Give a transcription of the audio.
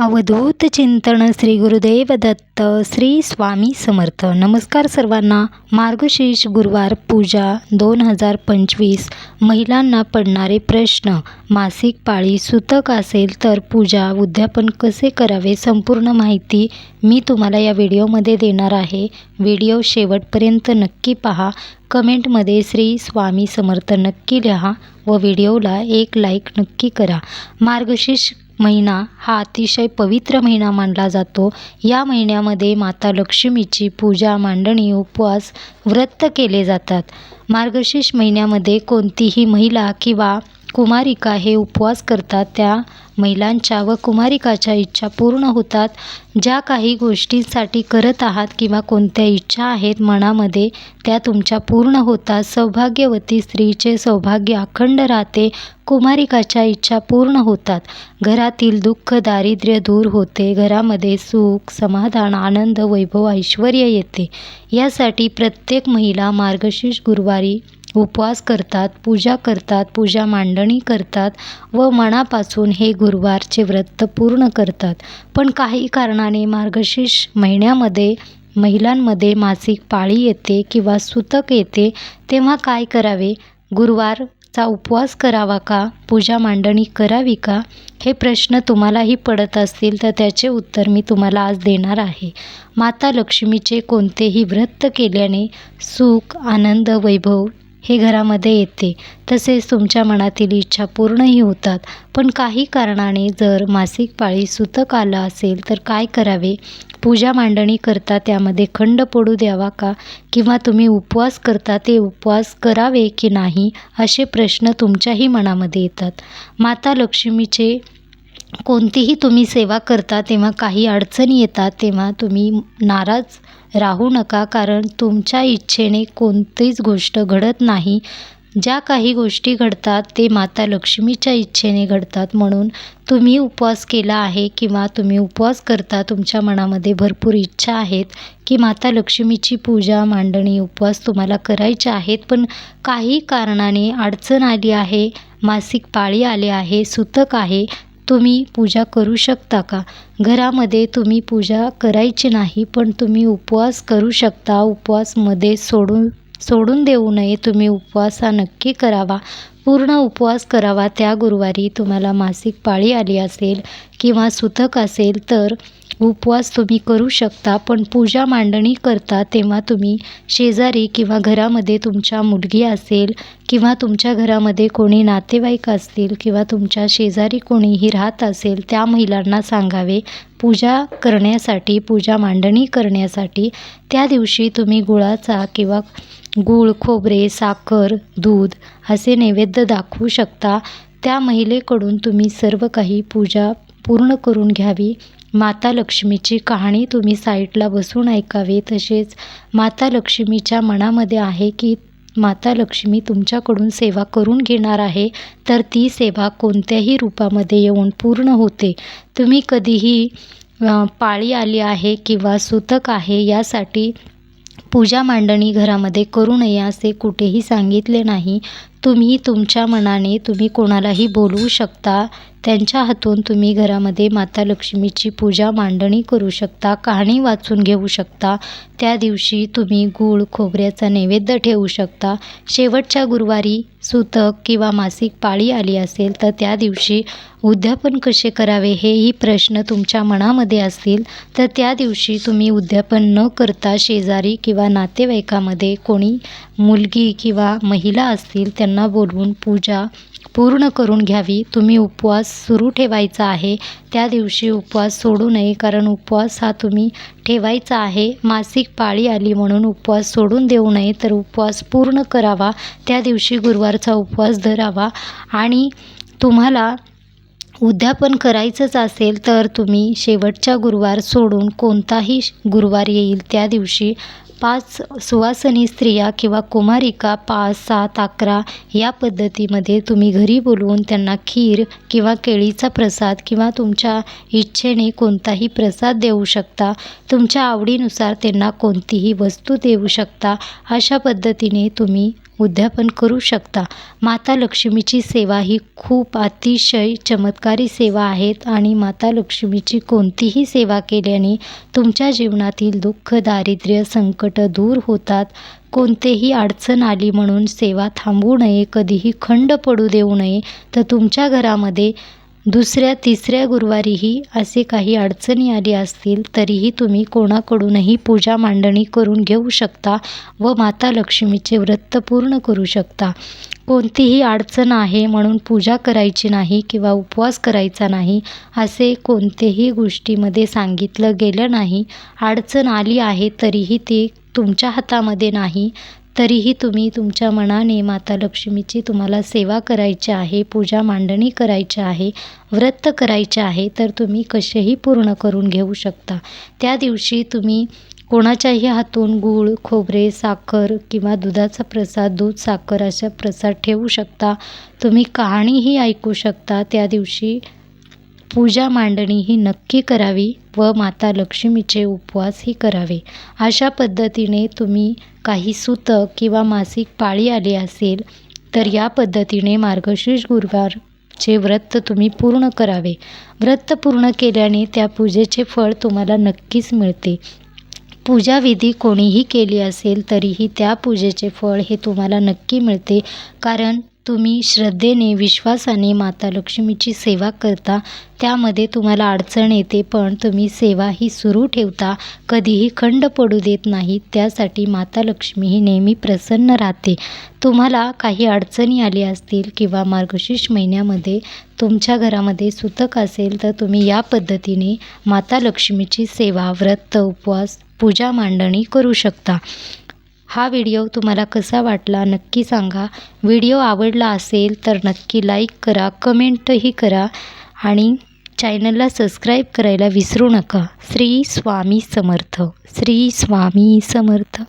अवधूत चिंतन श्री गुरुदेव दत्त श्री स्वामी समर्थ. नमस्कार सर्वांना. मार्गशीर्ष गुरुवार पूजा दोन हजार पंचवीस. महिलांना पडणारे प्रश्न. मासिक पाळी सुतक असेल तर पूजा उद्यापन कसे करावे संपूर्ण माहिती मी तुम्हाला या व्हिडिओमध्ये देणार आहे. व्हिडिओ शेवटपर्यंत नक्की पहा. कमेंटमध्ये श्री स्वामी समर्थ नक्की लिहा व व्हिडिओला एक लाईक नक्की करा. मार्गशीर्ष महिना हा अतिशय पवित्र महिना मानला जातो. या महिन्यामध्ये माता लक्ष्मीची पूजा मांडणी उपवास व्रत केले जातात. मार्गशीर्ष महिन्यामध्ये कोणतीही महिला किंवा कुमारिका हे उपवास करतात त्या महिलांच्या व कुमारिकाच्या इच्छा पूर्ण होतात. ज्या काही गोष्टींसाठी करत आहात किंवा कोणत्या इच्छा आहेत मनामध्ये त्या तुमच्या पूर्ण होतात. सौभाग्यवती स्त्रीचे सौभाग्य अखंड राहते. कुमारिकाच्या इच्छा पूर्ण होतात. घरातील दुःख दारिद्र्य दूर होते. घरामध्ये सुख समाधान आनंद वैभव ऐश्वर येते. यासाठी प्रत्येक महिला मार्गशीर्ष गुरुवारी उपवास करतात पूजा करतात पूजा मांडणी करतात व मनापासून हे गुरुवारचे व्रत पूर्ण करतात. पण काही कारणाने मार्गशीर्ष महिन्यामध्ये महिलांमध्ये मासिक पाळी येते किंवा सुतक येते तेव्हा काय करावे? गुरुवारचा उपवास करावा का? पूजा मांडणी करावी का? हे प्रश्न तुम्हालाही पडत असतील तर त्याचे उत्तर मी तुम्हाला आज देणार आहे. माता लक्ष्मीचे कोणतेही व्रत केल्याने सुख आनंद वैभव हे घरामध्ये येते. तसेच तुमच्या मनातील इच्छा पूर्णही होतात. पण काही कारणाने जर मासिक पाळी सुतक आलं असेल तर काय करावे? पूजा मांडणी करता त्यामध्ये खंड पडू द्यावा का? किंवा तुम्ही उपवास करता ते उपवास करावे की नाही? असे प्रश्न तुमच्याही मनामध्ये येतात. माता लक्ष्मीचे कोणतीही तुम्ही सेवा करता तेव्हा काही अडचणी येतात तेव्हा तुम्ही नाराज राहू नका कारण तुमच्या इच्छेने कोणतीच गोष्ट घडत नाही. ज्या काही गोष्टी घडतात ते माता लक्ष्मीच्या इच्छेने घडतात. म्हणून तुम्ही उपवास केला आहे किंवा तुम्ही उपवास करता तुमच्या मनामध्ये भरपूर इच्छा आहेत की माता लक्ष्मीची पूजा मांडणी उपवास तुम्हाला करायचे आहेत. पण काही कारणाने अडचण आली आहे मासिक पाळी आले आहे सुतक आहे तुम्ही पूजा करू शकता का? घरामध्ये तुम्ही पूजा करायची नाही पण तुम्ही उपवास करू शकता. उपवासमध्ये सोडून सोडून देऊ नये. तुम्ही उपवास हा नक्की करावा. पूर्ण उपवास करावा. त्या गुरुवारी तुम्हाला मासिक पाळी आली असेल किंवा सुतक असेल तर उपवास तुम्ही करू शकता पण पूजा मांडणी करता तेव्हा तुम्ही शेजारी किंवा घरामध्ये तुमच्या मुलगी असेल किंवा तुमच्या घरामध्ये कोणी नातेवाईक असतील किंवा तुमच्या शेजारी कोणीही राहत असेल त्या महिलांना सांगावे पूजा करण्यासाठी पूजा मांडणी करण्यासाठी. त्या दिवशी तुम्ही गुळाचा किंवा गूळ खोबरे साखर दूध असे नैवेद्य दाखवू शकता. त्या महिलेकडून तुम्ही सर्व काही पूजा पूर्ण करून घ्यावी. माता लक्ष्मीची कहाणी तुम्ही साईटला बसून ऐकावे तसेच माता लक्ष्मीच्या मनामध्ये आहे की माता लक्ष्मी तुमच्याकडून सेवा करून घेणार आहे तर ती सेवा कोणत्याही रूपामध्ये येऊन पूर्ण होते. तुम्ही कधीही पाळी आली आहे किंवा सुतक आहे यासाठी पूजा मांडणी घरामध्ये करू नये असे कुठेही सांगितले नाही. तुम्ही तुमच्या मनाने तुम्ही कोणालाही बोलवू शकता. त्यांच्या हातून तुम्ही घरामध्ये माता लक्ष्मीची पूजा मांडणी करू शकता कहाणी वाचून घेऊ शकता. त्या दिवशी तुम्ही गूळ खोबऱ्याचा नैवेद्य ठेवू शकता. शेवटच्या गुरुवारी सुतक किंवा मासिक पाळी आली असेल तर त्या दिवशी उद्यापन कसे करावे हेही प्रश्न तुमच्या मनामध्ये असतील. तर त्या दिवशी तुम्ही उद्यापन न करता शेजारी किंवा नातेवाईकामध्ये कोणी मुलगी किंवा महिला असतील त्यांना बोलवून पूजा पूर्ण करून घ्यावी. तुम्ही उपवास सुरू ठेवायचा आहे. त्या दिवशी उपवास सोडू नये कारण उपवास हा तुम्ही ठेवायचा आहे. मासिक पाळी आली म्हणून उपवास सोडून देऊ नये तर उपवास पूर्ण करावा. त्या दिवशी गुरुवारचा उपवास धरावा. आणि तुम्हाला उद्यापन करायचंच असेल तर तुम्ही शेवटच्या गुरुवार सोडून कोणताही गुरुवार येईल त्या दिवशी पाच सुवासिनी स्त्रिया किंवा कुमारिका पाच सात अकरा या पद्धतीमध्ये तुम्ही घरी बोलवून त्यांना खीर किंवा केळीचा प्रसाद किंवा तुमच्या इच्छेने कोणताही प्रसाद देऊ शकता. तुमच्या आवडीनुसार त्यांना कोणतीही वस्तू देऊ शकता. अशा पद्धतीने तुम्ही उद्यापन करू शकता. माता लक्ष्मीची सेवा ही खूप अतिशय चमत्कारी सेवा आहेत आणि माता लक्ष्मीची कोणतीही सेवा केल्याने तुमच्या जीवनातील दुःख दारिद्र्य संकट दूर होतात. कोणतेही अडचण आली म्हणून सेवा थांबवू नये कधीही खंड पडू देऊ नये तर तुमच्या घरामध्ये दुसऱ्या तिसऱ्या गुरुवारीही असे काही अडचणी आली असतील तरीही तुम्ही कोणाकडूनही पूजा मांडणी करून घेऊ शकता व माता लक्ष्मीचे व्रत पूर्ण करू शकता. कोणतीही अडचण आहे म्हणून पूजा करायची नाही किंवा उपवास करायचा नाही असे कोणतेही गोष्टीमध्ये सांगितलं गेलं नाही. अडचण आली आहे तरीही ते तुमच्या हातामध्ये नाही. तरीही तुम्ही तुमच्या मनाने माता लक्ष्मीची तुम्हाला सेवा करायची आहे पूजा मांडणी करायची आहे व्रत करायचे आहे तर तुम्ही कसेही पूर्ण करून घेऊ शकता. त्या दिवशी तुम्ही कोणाच्याही हातून गूळ खोबरे साखर किंवा दुधाचा प्रसाद दूध साखर अशा प्रसाद ठेवू शकता. तुम्ही कहाणीही ऐकू शकता. त्या दिवशी पूजा मांडणी ही नक्की करावी व माता लक्ष्मीचे उपवासही करावे. अशा पद्धतीने तुम्ही काही सुतक किंवा मासिक पाळी आली असेल तर या पद्धतीने मार्गशीर्ष गुरुवारचे व्रत तुम्ही पूर्ण करावे. व्रत पूर्ण केल्याने त्या पूजेचे फळ तुम्हाला नक्कीच मिळते. पूजाविधी कोणीही केली असेल तरीही त्या पूजेचे फळ हे तुम्हाला नक्की मिळते. कारण तुम्ही श्रद्धेने विश्वासाने माता लक्ष्मीची सेवा करता त्यामध्ये तुम्हाला अडचण येते पण तुम्ही सेवा ही सुरू ठेवता कधीही खंड पडू देत नाही त्यासाठी माता लक्ष्मी ही नेहमी प्रसन्न राहते. तुम्हाला काही अडचणी आली असतील किंवा मार्गशीर्ष महिन्यामध्ये तुमच्या घरामध्ये सुतक असेल तर तुम्ही या पद्धतीने माता लक्ष्मीची सेवा व्रत उपवास पूजा मांडणी करू शकता. हा व्हिडिओ तुम्हाला कसा वाटला नक्की सांगा. व्हिडिओ आवडला असेल तर नक्की लाईक करा कमेंटही करा आणि चॅनलला सबस्क्राईब करायला विसरू नका. श्री स्वामी समर्थ श्री स्वामी समर्थ.